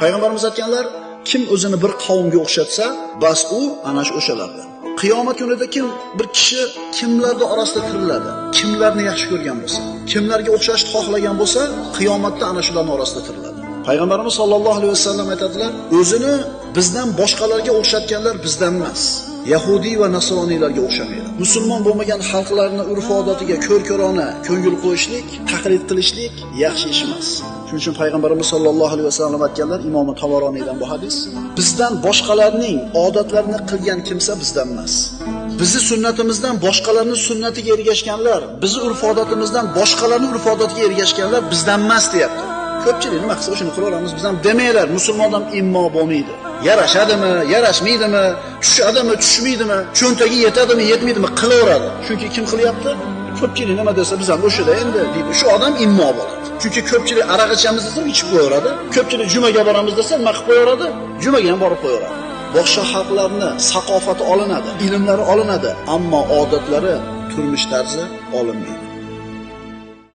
payg'ambarimiz aytganlar kim o'zini bir qavmga o'xshatsa bas u ana shu o'shalardan qiyomat kunida kim bir kishi kimlarni orasida tiriladi kimlarni yaxshi ko'rgan bo'lsa kimlarga o'xshashni xohlagan bo'lsa qiyomatda ana shularni orasida tiriladi. Payg'ambarimiz sollallohu alayhi vasallam aytadilar o'zini bizdan boshqalarga o'xshatganlar bizdan emas. Yahudiy va nasroniylarga o'xshamaydi. Musulmon bo'lmagan xalqlarni urf odatiga ko'rkorona ko'ngil qo'yishlik taqlid qilishlik yaxshi ish emas. Shuning uchun payg'ambarimiz sollallohu alayhi vasallam aytganlar imomi tavoroniydan bu hadis bizdan boshqalarning odatlarini qilgan kimsa bizdan emas. Bizni sunnatimizdan boshqalarni sunnatiga ergashganlar bizni urf odatimizdan boshqalarni urf odatiga ergashganlar bizdan emas deyapti. Ko'pchilik nima qilsa o'shani qilaveramiz biz ham demanglar musulmon odam immo bo'lmaydi. Yarashadimi yarashmaydimi tushadimi tushmaydimi cho'ntagi yetadimi yetmaydimi qilaveradi. Chunki kim qilyapti? Ko'pchilik nima desa biz ham o'shada endi deydi. Shu odam immo bo'ladi. Chunki ko'pchilik aroq ichamiz desa ichib qo'yaveradi. Ko'pchilik jumaga boramiz desa nima qilib qo'yaveradi? Jumaga ham borib qo'yaveradi. Boshqa xalqlarni saqofati olinadi ilmlari olinadi ammo odatlari turmush tarzi olinmaydi.